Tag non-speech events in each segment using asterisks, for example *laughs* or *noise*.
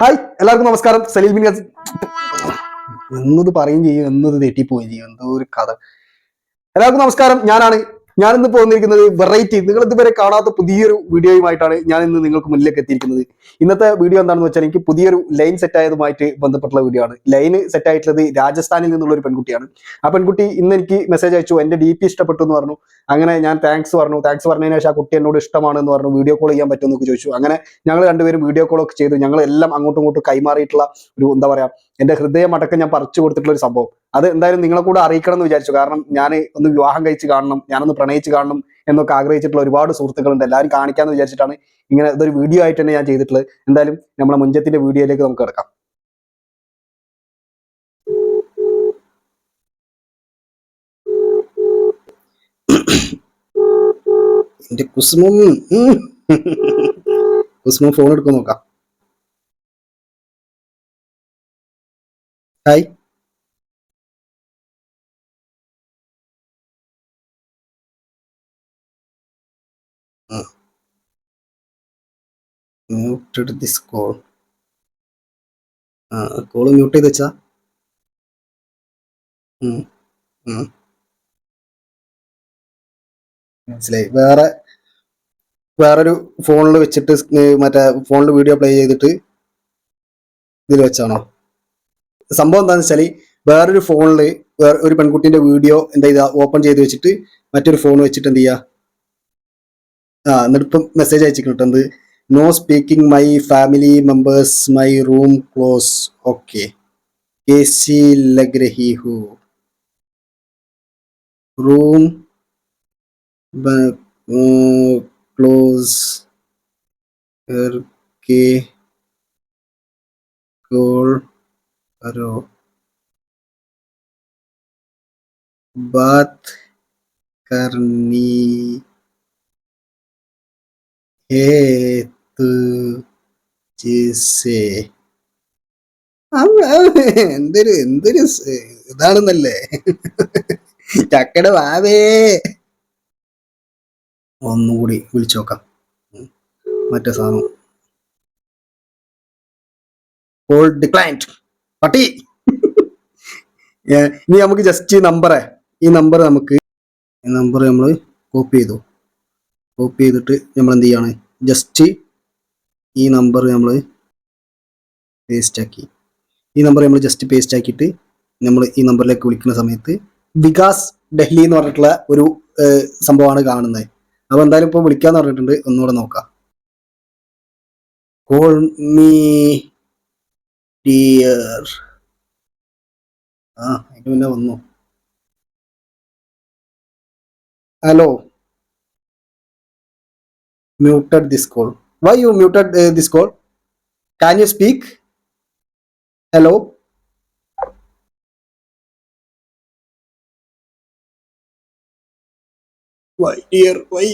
Hi എല്ലാവർക്കും നമസ്കാരം. Saleel bin guess എന്നത് പറയും ചെയ്യും എന്നത് തെറ്റിപ്പോവുകയും ചെയ്യും. എന്തോ ഒരു കഥ. എല്ലാവർക്കും നമസ്കാരം. ഞാനാണ് ഞാൻ ഇന്ന് പോന്നിരിക്കുന്നത് വെറൈറ്റി നിങ്ങൾ ഇതുവരെ കാണാത്ത പുതിയൊരു വീഡിയോയുമായിട്ടാണ് ഞാൻ ഇന്ന് നിങ്ങൾക്ക് മുന്നിലേക്ക് എത്തിയിരിക്കുന്നത്. ഇന്നത്തെ വീഡിയോ എന്താണെന്ന് വെച്ചാൽ എനിക്ക് പുതിയൊരു ലൈൻ സെറ്റ് ആയതുമായിട്ട് ബന്ധപ്പെട്ടുള്ള വീഡിയോ ആണ്. ലൈൻ സെറ്റ് ആയിട്ടുള്ളത് രാജസ്ഥാനിൽ നിന്നുള്ള ഒരു പെൺകുട്ടിയാണ്. ആ പെൺകുട്ടി ഇന്ന് എനിക്ക് മെസ്സേജ് അയച്ചു എന്റെ ഡി പി ഇഷ്ടപ്പെട്ടു എന്ന് പറഞ്ഞു. അങ്ങനെ ഞാൻ താങ്ക്സ് പറഞ്ഞു. താങ്ക്സ് പറഞ്ഞതിന് ശേഷം ആ കുട്ടി എന്നോട് ഇഷ്ടമാണ് എന്ന് പറഞ്ഞു. വീഡിയോ കോൾ ചെയ്യാൻ പറ്റുമെന്നൊക്കെ ചോദിച്ചു. അങ്ങനെ ഞങ്ങൾ രണ്ടുപേരും വീഡിയോ കോളൊക്കെ ചെയ്തു. ഞങ്ങൾ എല്ലാം അങ്ങോട്ടും ഇങ്ങോട്ടും കൈമാറിയിട്ടുള്ള ഒരു എന്താ പറയാ എന്റെ ഹൃദയം അടക്കം ഞാൻ പറിച്ചു കൊടുത്തിട്ടുള്ള ഒരു സംഭവം. അത് എന്തായാലും നിങ്ങളെ കൂടെ അറിയിക്കണം എന്ന് വിചാരിച്ചു. കാരണം ഞാൻ ഒന്ന് വിവാഹം കഴിച്ച് കാണണം ഞാനൊന്ന് പ്രണയിച്ച് കാണണം എന്നൊക്കെ ആഗ്രഹിച്ചിട്ടുള്ള ഒരുപാട് സുഹൃത്തുക്കളുണ്ട്. എല്ലാവരും കാണിക്കാന്ന് വിചാരിച്ചിട്ടാണ് ഇങ്ങനെ ഇതൊരു വീഡിയോ ആയിട്ട് തന്നെ ഞാൻ ചെയ്തിട്ടുള്ളത്. എന്തായാലും നമ്മളെ മുഞ്ചത്തിന്റെ വീഡിയോയിലേക്ക് നമുക്ക് കിടക്കാം. എന്റെ കുസുമും. കുസുമ ഫോൺ എടുക്കാൻ നോക്കാം. Hi muted this call call mute ചെയ്ത് വെച്ചാ. മനസ്സിലായി. വേറെ വേറൊരു ഫോണിൽ വെച്ചിട്ട് മറ്റേ ഫോണിൽ വീഡിയോ പ്ലേ ചെയ്തിട്ട് ഇതിൽ വെച്ചാണോ? സംഭവം എന്താണെന്ന് വെച്ചാൽ വേറൊരു ഫോണിൽ വേറെ ഒരു പെൺകുട്ടിന്റെ വീഡിയോ എന്താ ചെയ്താ ഓപ്പൺ ചെയ്ത് വെച്ചിട്ട് മറ്റൊരു ഫോൺ വെച്ചിട്ട് എന്ത് ചെയ്യാ ആ എന്നിട്ട് ഇപ്പം മെസ്സേജ് അയച്ചിട്ടുണ്ട് എന്ത് no speaking my family members my room close okay Casey ലഗ്രഹി who room close करके कॉल ഒരു ബാത് കർണി ഹേത്ത് ജിസേ എന്തൊരു എന്തൊരു ഇതാണെന്നല്ലേ? ചക്കട വാവേ. ഒന്നുകൂടി വിളിച്ചു നോക്കാം. മറ്റേ സാധനം. കോൾ ഡിക്ലൈൻഡ് പട്ടി. ഇനി നമുക്ക് ജസ്റ്റ് നമ്പറേ ഈ നമ്പർ നമുക്ക് ഈ നമ്പർ നമ്മൾ കോപ്പി ചെയ്തു. കോപ്പി ചെയ്തിട്ട് നമ്മൾ എന്ത് ചെയ്യാണ്? ജസ്റ്റ് ഈ നമ്പർ നമ്മൾ പേസ്റ്റ് ആക്കി. ഈ നമ്പർ നമ്മൾ ജസ്റ്റ് പേസ്റ്റ് ആക്കിയിട്ട് നമ്മൾ ഈ നമ്പറിലേക്ക് വിളിക്കുന്ന സമയത്ത് വികാസ് ഡൽഹി എന്ന് പറഞ്ഞിട്ടുള്ള ഒരു സംഭവമാണ് കാണുന്നത്. അപ്പൊ എന്തായാലും ഇപ്പൊ വിളിക്കാന്ന് പറഞ്ഞിട്ടുണ്ട്. ഒന്നുകൂടെ നോക്കാം. കോൾ മീ ഡിയർ ആ അതിന് മുന്നേ വന്നു. Hello muted this call why you muted this call can you speak hello why dear why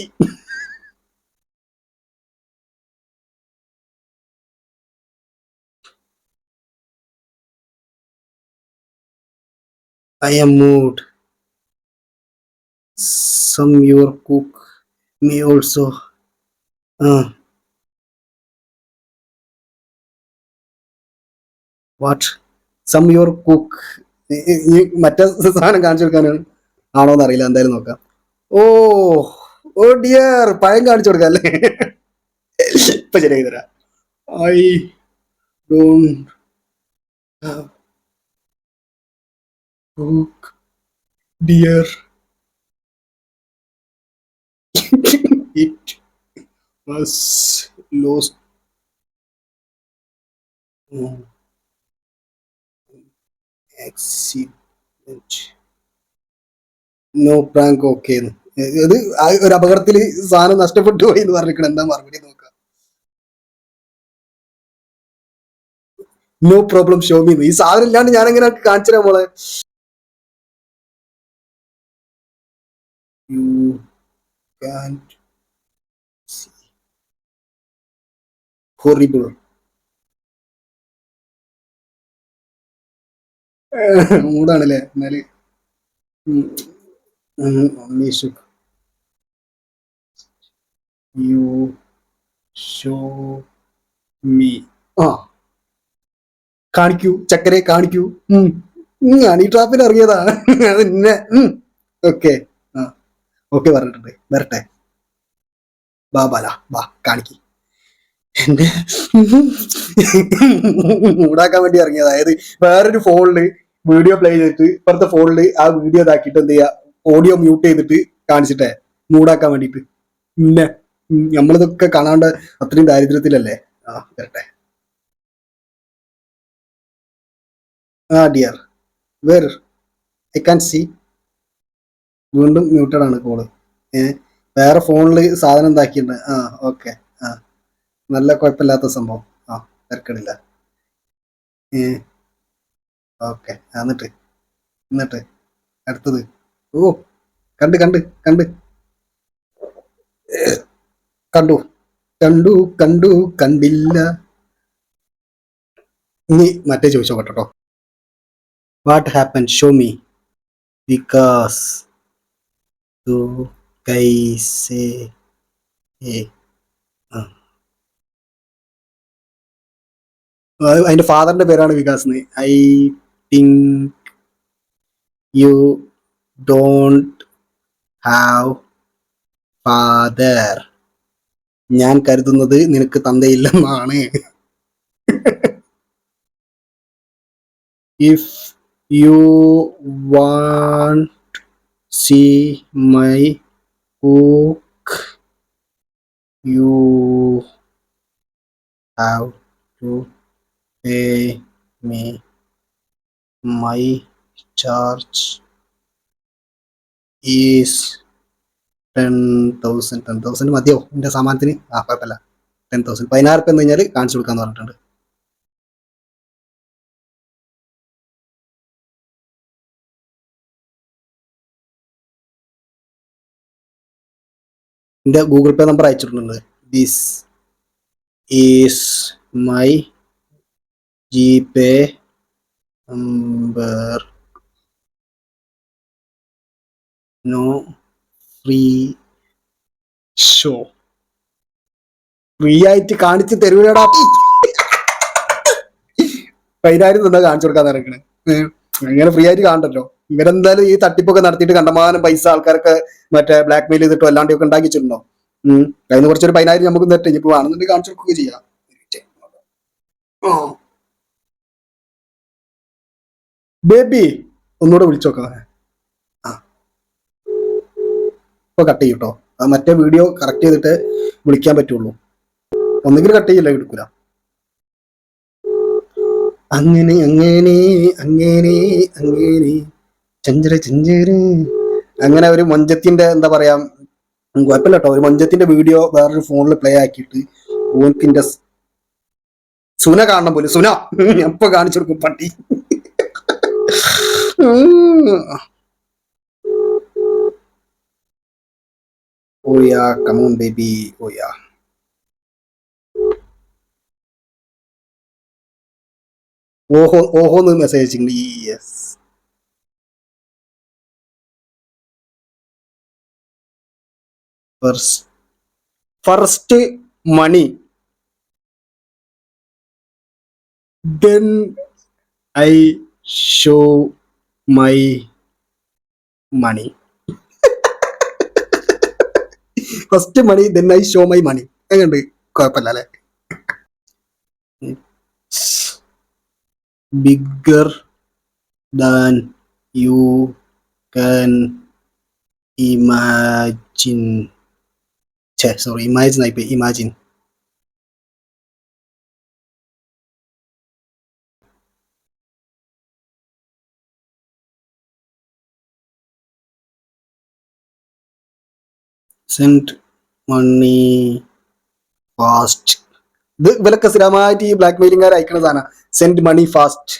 I am moved. Some your cook me also. Uh, cook. ഈ- ഈ- ഈ മറ്റേ സാധനം കാണിച്ചു കൊടുക്കാനാണ് ആണോന്ന് അറിയില്ല എന്തായാലും നോക്കാം ഓ ഓ ഡിയർ പഴം കാണിച്ചു കൊടുക്കാം അല്ലേ ഇപ്പൊ ശരിയായി തരാം I don't cook dear it was lost accident. No prank okay. അത് ഒരു അപകടത്തിൽ സാധനം നഷ്ടപ്പെട്ടു പോയി എന്ന് പറഞ്ഞിരിക്കണം എന്താ മറുപടി നോക്കാം. നോ പ്രോബ്ലം ഷോ മീ ഈ സാധനം ഇല്ലാണ്ട് ഞാൻ എങ്ങനെ കാണിച്ചു മോളെ? You can't see. Horrible. *laughs* മൂടാണല്ലേ എന്നാൽ യു ഷോ മീ ആ കാണിക്കൂ ചക്കരെ കാണിക്കൂ. ഉം, ഹണി ട്രാപ്പിൽ ഇറങ്ങിയതാ പിന്നെ ഓക്കെ ആ *laughs* ഓക്കെ പറഞ്ഞിട്ടുണ്ട്. വരട്ടെ. വാ ബാല വാ കാണിക്ക്. എന്റെ മൂടാക്കാൻ വേണ്ടി ഇറങ്ങിയത്. അതായത് വേറൊരു ഫോണിൽ വീഡിയോ പ്ലേ ചെയ്തിട്ട് ഇപ്പുറത്തെ ഫോണിൽ ആ വീഡിയോ ഇതാക്കിയിട്ട് എന്ത് ചെയ്യാ? ഓഡിയോ മ്യൂട്ട് ചെയ്തിട്ട് കാണിച്ചിട്ടേ. മൂടാക്കാൻ വേണ്ടിയിട്ട്. പിന്നെ നമ്മളിതൊക്കെ കാണാണ്ട് അത്രയും ദാരിദ്ര്യത്തിലല്ലേ? ആ വരട്ടെ. ആ dear where I can see വീണ്ടും മ്യൂട്ടഡ് ആണ് കോൾ ഏ വേറെ ഫോണിൽ സാധനം എന്താക്കിയിട്ടുണ്ട്? ആ ഓക്കെ ആ നല്ല കുഴപ്പമില്ലാത്ത സംഭവം. ആ തിരക്കടില്ല. ഏ ഓക്കെ എന്നിട്ട് എന്നിട്ട് അടുത്തത്. ഓ കണ്ട് കണ്ട് കണ്ട്. കണ്ടു. കണ്ടു കണ്ടു കണ്ടില്ല. ഇനി മറ്റേ ചോദിച്ചോ കേട്ടോ what happen show me because to കൈസേ അതിന്റെ ഫാദറിന്റെ പേരാണ് Vikas I think you don't have father ഞാൻ കരുതുന്നത് നിനക്ക് തന്തയില്ലെന്നാണ്. If you want see my cook you have to pay me my charge is ten thousand ten thousand മതിയോ എന്റെ സാമാനത്തിന് ആ കുഴപ്പമില്ല ടെൻ തൗസൻഡ് പതിനായിരം റുപ്യ എന്ന് കഴിഞ്ഞാൽ കാണിച്ചു കൊടുക്കാന്ന് പറഞ്ഞിട്ടുണ്ട് എന്റെ ഗൂഗിൾ പേ നമ്പർ അയച്ചിട്ടുണ്ട്. This is my G pay number no free show free ആയിട്ട് കാണിച്ച് തരൂലടാ. പതിനായിരം തന്നെ കാണിച്ചു കൊടുക്കാൻ നടക്കണേ അങ്ങനെ ഫ്രീ ആയിട്ട് കാണണ്ടല്ലോ. ഇവരെന്തായാലും ഈ തട്ടിപ്പൊക്കെ നടത്തിയിട്ട് കണ്ടമാനം പൈസ ആൾക്കാരൊക്കെ മറ്റേ ബ്ലാക്ക് മെയിൽ ചെയ്തിട്ടോ അല്ലാണ്ടൊക്കെ ഉണ്ടാക്കിച്ചിട്ടുണ്ടോ ഉം. അതിന് കുറച്ചൊരു പതിനായിരം നമുക്ക് തട്ടെ ഇപ്പൊ വേണമെന്നുണ്ടെങ്കിൽ കാണിച്ചു കൊടുക്കുക ചെയ്യാം. ബേബി ഒന്നുകൂടെ വിളിച്ചു നോക്കാം ആ. ഇപ്പൊ കട്ട് ചെയ്യും കേട്ടോ മറ്റേ വീഡിയോ കറക്റ്റ് ചെയ്തിട്ട് വിളിക്കാൻ പറ്റുള്ളൂ. ഒന്നുകിൽ കട്ട് ചെയ്യില്ല എടുക്കൂല. അങ്ങനെ അങ്ങനെ അങ്ങനെ അങ്ങനെ. ചഞ്ചര ചഞ്ചര അങ്ങനെ ഒരു മൊഞ്ചത്തിന്റെ എന്താ പറയാ കുഴപ്പമില്ല കേട്ടോ. ഒരു മൊഞ്ചത്തിന്റെ വീഡിയോ വേറൊരു ഫോണിൽ പ്ലേ ആക്കിയിട്ട് ഓൻകിന്റെ സുന കാണണം പോലും. സുന എപ്പോ കാണിച്ചു കൊടുക്കും പട്ടി. ഓയാ കമോൺ ബേബി ഓയാ ഓഹോ ഓഹോന്ന് message yes first money then I show my money first money then I show my money എങ്ങനെയുണ്ട് കുഴപ്പമില്ല അല്ലെ? Bigger than you can imagine ഛേ സോറി ഇമാജിൻ ആയിപ്പോയി ഇമാജിൻ സെൻഡ് മണി ഫാസ്റ്റ് ഇത് ഇവരൊക്കെ സ്ഥിരമായിട്ട് ഈ ബ്ലാക്ക് മെയിലിംഗുകാർ അയക്കണതാണ് send money fast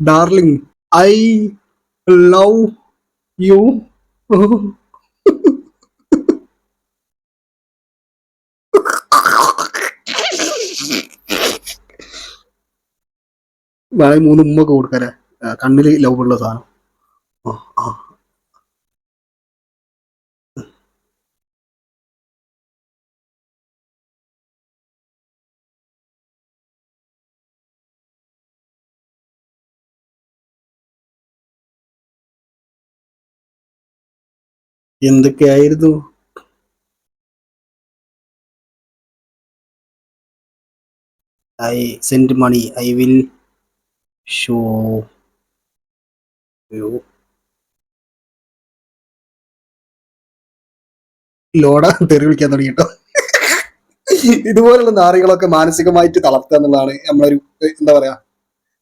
darling I love you വേണമെങ്കിൽ മൂന്ന് ഉമ്മൊക്കെ കൊടുക്കാരെ കണ്ണിൽ ലവ് ഉള്ള സാധനം. ആ ആ. എന്തൊക്കെയായിരുന്നു? I send money I will show. You. ലോഡ തെറി വിളിക്കാൻ തുടങ്ങി കേട്ടോ ഇതുപോലുള്ള നാറികളൊക്കെ മാനസികമായിട്ട് തളർത്തുക എന്നുള്ളതാണ് നമ്മളൊരു എന്താ പറയാ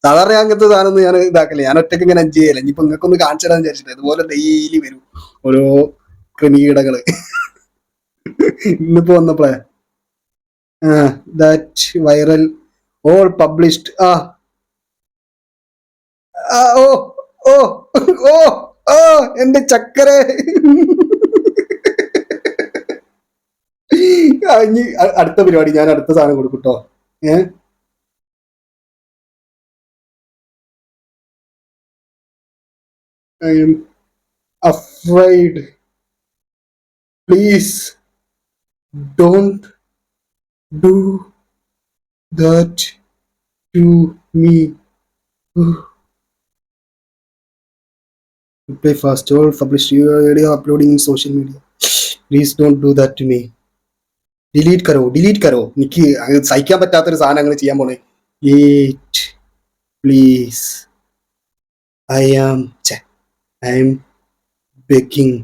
സാധാരണ അങ്ങനത്തെ സാധനം ഞാൻ ഇതാക്കില്ല ഞാൻ ഒറ്റയ്ക്ക് ഇങ്ങനെ എൻജോയ് ചെയ്യല ഇനിയിപ്പോ നിങ്ങൾക്കൊന്ന് കാണിച്ചു തരാന്ന് വിചാരിച്ചിട്ട്. ഇതുപോലെ ഡെയിലി വരും ഓരോ ക്രമീടകൾ ഇന്നിപ്പോ വന്നപ്പോഴേ ദാറ്റ് വൈറൽ ഓൾ പബ്ലിഷ്ഡ് ആ, ഓ ഓ ഓ ഓ എന്റെ ചക്കരെ. ഇനി അടുത്ത പരിപാടി ഞാൻ അടുത്ത സാധനം കൊടുക്കട്ടോ. ഏ? I'm afraid please don't do to me Reply fast. All published. You are already uploading in social media. Please don't do that to me. Delete കരോ delete കരോ എനിക്ക് അത് സഹിക്കാൻ പറ്റാത്തൊരു സാധനം അങ്ങനെ ചെയ്യാൻ പോണേ ഏറ്റ് please I am I am begging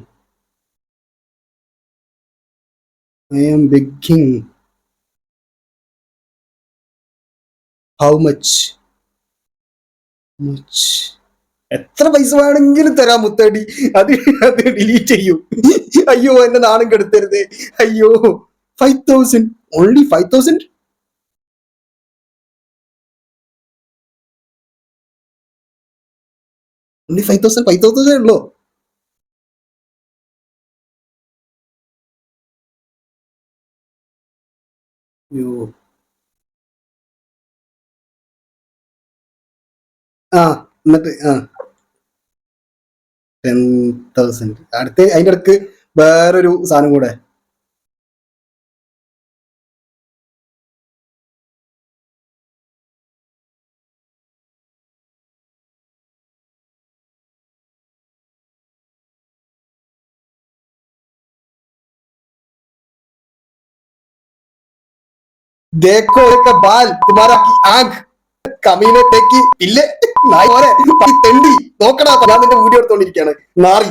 I am begging how much much എത്ര പൈസ വേണമെങ്കിലും തരാം മുത്തടി. അത് അത് ഡിലീറ്റ് ചെയ്യൂ. അയ്യോ എന്നെ നാണം കെടുത്തരുത്. അയ്യോ five thousand only five thousand only five thousand five thousand ഉള്ളോ? ആ എന്നിട്ട് ആ. ടെൻ തൗസൻഡ് അടുത്ത് അതിന്റെ ഇടക്ക് വേറൊരു സാധനം കൂടെ देखो एक बाल तुम्हारा की आंख കമീനത്തേക്ക് ഇല്ലേ നായി പോലെ തെണ്ടി. നോക്കടാ ഞാൻ നിന്റെ വീഡിയോ എടുത്തോണ്ടിരിക്കാണ്. നാറി.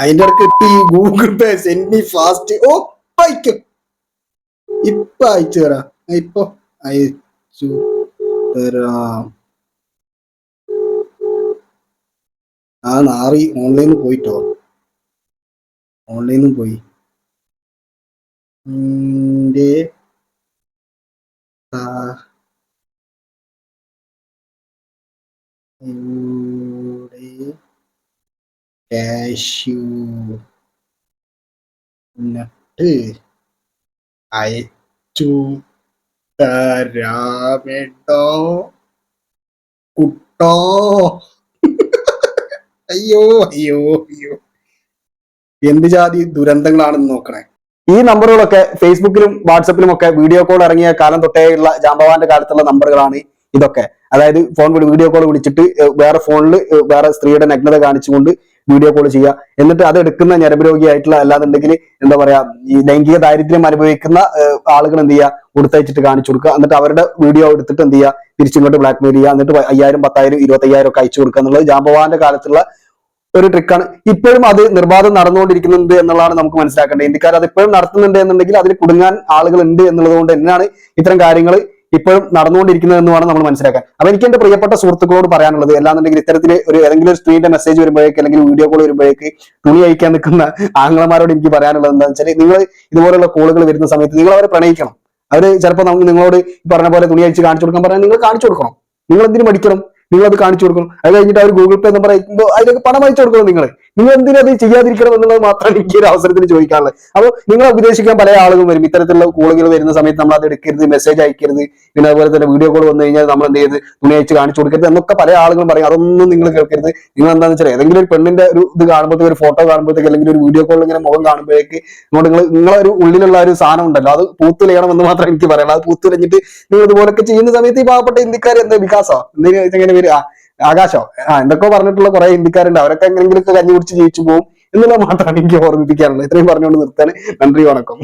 അതിന്റെ ഇടയ്ക്ക് ഈ Google Pay send me fast ഓ അയക്കും. ഇപ്പൊ അയച്ചു തരാം. ഇപ്പൊ അയച്ചു തരാം. ആ നാറി ഓൺലൈനിൽ പോയിട്ടോ. ഓൺലൈനിൽ പോയി. എന്റെ കാ- യുടെ കാഷ്യൂ നട്ട് അയച്ചു തരാമെട്ടോ കുട്ടോ. അയ്യോ അയ്യോ അയ്യോ. എന്ത് ജാതി ദുരന്തങ്ങളാണെന്ന് നോക്കണേ. ഈ നമ്പറുകളൊക്കെ ഫേസ്ബുക്കിലും വാട്സപ്പിലും ഒക്കെ വീഡിയോ കോൾ ഇറങ്ങിയ കാലം തൊട്ടേയുള്ള ജാമ്പവാന്റെ കാലത്തുള്ള നമ്പറുകളാണ് ഇതൊക്കെ. അതായത് ഫോൺ വീഡിയോ കോൾ വിളിച്ചിട്ട് വേറെ ഫോണിൽ വേറെ സ്ത്രീയുടെ നഗ്നത കാണിച്ചുകൊണ്ട് വീഡിയോ കോൾ ചെയ്യുക. എന്നിട്ട് അത് എടുക്കുന്ന ഞരമ്പരോഗിയായിട്ടുള്ള അല്ലാന്നുണ്ടെങ്കിൽ എന്താ പറയാ ഈ ലൈംഗിക ദാരിദ്ര്യം അനുഭവിക്കുന്ന ആളുകൾ എന്ത് ചെയ്യുക? കൊടുത്തയച്ചിട്ട് കാണിച്ചു കൊടുക്കുക. എന്നിട്ട് അവരുടെ വീഡിയോ എടുത്തിട്ട് എന്ത് ചെയ്യുക? തിരിച്ചിങ്ങോട്ട് ബ്ലാക്ക്മെയിൽ ചെയ്യുക. എന്നിട്ട് അയ്യായിരം പത്തായിരം ഇരുപത്തയ്യായിരം ഒക്കെ അയച്ചു കൊടുക്കുക എന്നുള്ളത് ജാമ്പവാന്റെ കാലത്തുള്ള ഒരു ട്രിക്കാണ് ഇപ്പോഴും അത് നിർബാധം നടന്നുകൊണ്ടിരിക്കുന്നുണ്ട് എന്നുള്ളതാണ് നമുക്ക് മനസ്സിലാക്കേണ്ടത്. ഇന്ത്യക്കാർ അത് ഇപ്പോഴും നടത്തുന്നുണ്ട് എന്നുണ്ടെങ്കിൽ അതിൽ കുടുങ്ങാൻ ആളുകൾ ഉണ്ട് എന്നുള്ളത് കൊണ്ട് തന്നെയാണ് ഇത്തരം കാര്യങ്ങൾ ഇപ്പോഴും നടന്നുകൊണ്ടിരിക്കുന്നത് വേണം നമ്മൾ മനസ്സിലാക്കാൻ അപ്പൊ എനിക്ക് എന്റെ പ്രിയപ്പെട്ട സുഹൃത്തുക്കളോട് പറയാനുള്ളത് അല്ലാന്നുണ്ടെങ്കിൽ ഇത്തരത്തിൽ ഒരു ഏതെങ്കിലും ഒരു സ്ത്രീയുടെ മെസ്സേജ് വരുമ്പോഴേക്ക് അല്ലെങ്കിൽ വീഡിയോ കോൾ വരുമ്പോഴേക്ക് തുണി അയക്കാൻ നിൽക്കുന്ന ആംഗ്ലമാരോട് എനിക്ക് പറയാനുള്ളത് എന്താണെന്ന് വെച്ചാൽ നിങ്ങൾ ഇതുപോലുള്ള കോളുകൾ വരുന്ന സമയത്ത് നിങ്ങൾ അവരെ പ്രണയിക്കണം. അവർ ചിലപ്പോൾ നമുക്ക് നിങ്ങളോട് പറഞ്ഞ പോലെ തുണി അയച്ച് കാണിച്ചു കൊടുക്കാൻ പറഞ്ഞാൽ നിങ്ങൾ കാണിച്ചു കൊടുക്കണം. നിങ്ങൾ എന്തിനു മടിക്കണം? നിങ്ങൾ അത് കാണിച്ചു കൊടുക്കണം. അത് കഴിഞ്ഞിട്ട് അവർ ഗൂഗിൾ പേ നമ്പർ അയക്കുമ്പോൾ അതിലേക്ക് പണം അയച്ചു കൊടുക്കണം നിങ്ങൾ നിങ്ങൾ എന്തിനും അത് ചെയ്യാതിരിക്കണം എന്നുള്ളത് മാത്രമാണ് എനിക്ക് ഒരു അവസരത്തിൽ ചോദിക്കാനുള്ളത്. അപ്പോൾ നിങ്ങൾ ഉപദേശിക്കാൻ പല ആളുകളും വരും. ഇത്തരത്തിലുള്ള കോളുകൾ വരുന്ന സമയത്ത് നമ്മൾ അത് എടുക്കരുത് മെസ്സേജ് അയക്കരുത്. പിന്നെ അതുപോലെ തന്നെ വീഡിയോ കോൾ വന്നു കഴിഞ്ഞാൽ നമ്മൾ എന്ത് ചെയ്ത്? തുണി അയച്ച് കാണിച്ചു കൊടുക്കരുത് എന്നൊക്കെ പല ആളുകളും പറയും. അതൊന്നും നിങ്ങൾ കേൾക്കരുത്. നിങ്ങൾ എന്താണെന്ന് വെച്ചാൽ ഏതെങ്കിലും ഒരു പെണ്ണിന്റെ ഒരു ഇത് കാണുമ്പോഴത്തേക്ക് ഒരു ഫോട്ടോ കാണുമ്പോഴത്തേക്ക് അല്ലെങ്കിൽ ഒരു വീഡിയോ കോൾ ഇങ്ങനെ മുഖം കാണുമ്പോഴേക്ക് നിങ്ങൾ നിങ്ങളെ ഒരു ഉള്ളിലുള്ള ഒരു സാധനം ഉണ്ടല്ലോ അത് പൂത്തുലയണം എന്ന് മാത്രമേ എനിക്ക് പറയുള്ളൂ അത് പൂത്തുലഞ്ഞിട്ട് നിങ്ങൾ ഇതുപോലൊക്കെ ചെയ്യുന്ന സമയത്ത് ഈ പാവപ്പെട്ട ഇന്ത്യക്കാർ എന്താ വികാസോ? എന്തെങ്കിലും ആ ആകാശോ. ആ എന്തൊക്കെ പറഞ്ഞിട്ടുള്ള കുറെ ഹിന്ദിക്കാരുണ്ട്. അവരൊക്കെ എങ്ങനെയെങ്കിലും കഞ്ഞി കുടിച്ച് ജീവിച്ചു പോകും എന്നുള്ളത് മാത്രമാണ് എനിക്ക് ഓർമ്മിപ്പിക്കാനുള്ളത്. ഇത്രയും പറഞ്ഞുകൊണ്ട് നിർത്താൻ നന്ദി വണക്കം.